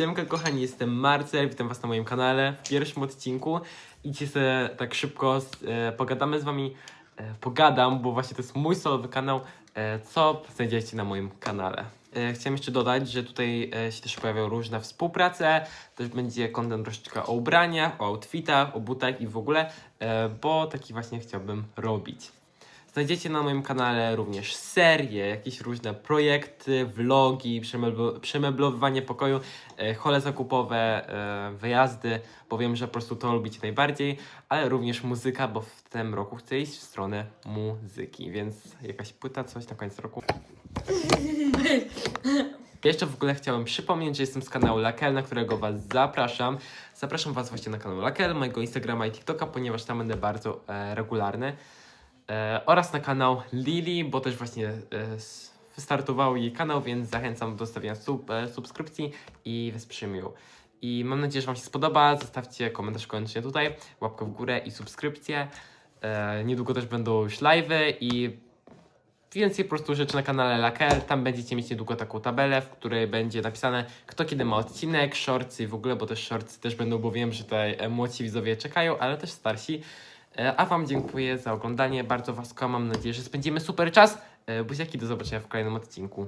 Siemka kochani, jestem Marcel, witam was na moim kanale w pierwszym odcinku i dzisiaj sobie tak szybko e, pogadamy z wami, e, pogadam, bo właśnie to jest mój solowy kanał, e, co znajdziecie na moim kanale. E, chciałem jeszcze dodać, że tutaj e, się też pojawią różne współprace, też będzie content troszeczkę o ubraniach, o outfitach, o butach i w ogóle, e, bo taki właśnie chciałbym robić. Znajdziecie na moim kanale również serie, jakieś różne projekty, vlogi, przemeblo- przemeblowywanie pokoju, e, hole zakupowe, e, wyjazdy, bo wiem, że po prostu to lubicie najbardziej, ale również muzyka, bo w tym roku chcę iść w stronę muzyki, więc jakaś płyta, coś na koniec roku. Jeszcze w ogóle chciałem przypomnieć, że jestem z kanału Lakel, na którego Was zapraszam. Zapraszam Was właśnie na kanał Lakel, mojego Instagrama i TikToka, ponieważ tam będę bardzo e, regularny. E, oraz na kanał Lili, bo też właśnie e, wystartował jej kanał, więc zachęcam do stawiania sub, e, subskrypcji i wesprzyjmy ją. I mam nadzieję, że Wam się spodoba. Zostawcie komentarz koniecznie tutaj, łapkę w górę i subskrypcję. Niedługo też będą już live'y i więcej po prostu rzeczy na kanale Lakel. Tam będziecie mieć niedługo taką tabelę, w której będzie napisane, kto kiedy ma odcinek, shortsy i w ogóle, bo też shortsy też będą, bo wiem, że tutaj młodsi widzowie czekają, ale też starsi. E, A Wam dziękuję za oglądanie, bardzo Was kocham, mam nadzieję, że spędzimy super czas. E, Buziaki, do zobaczenia w kolejnym odcinku.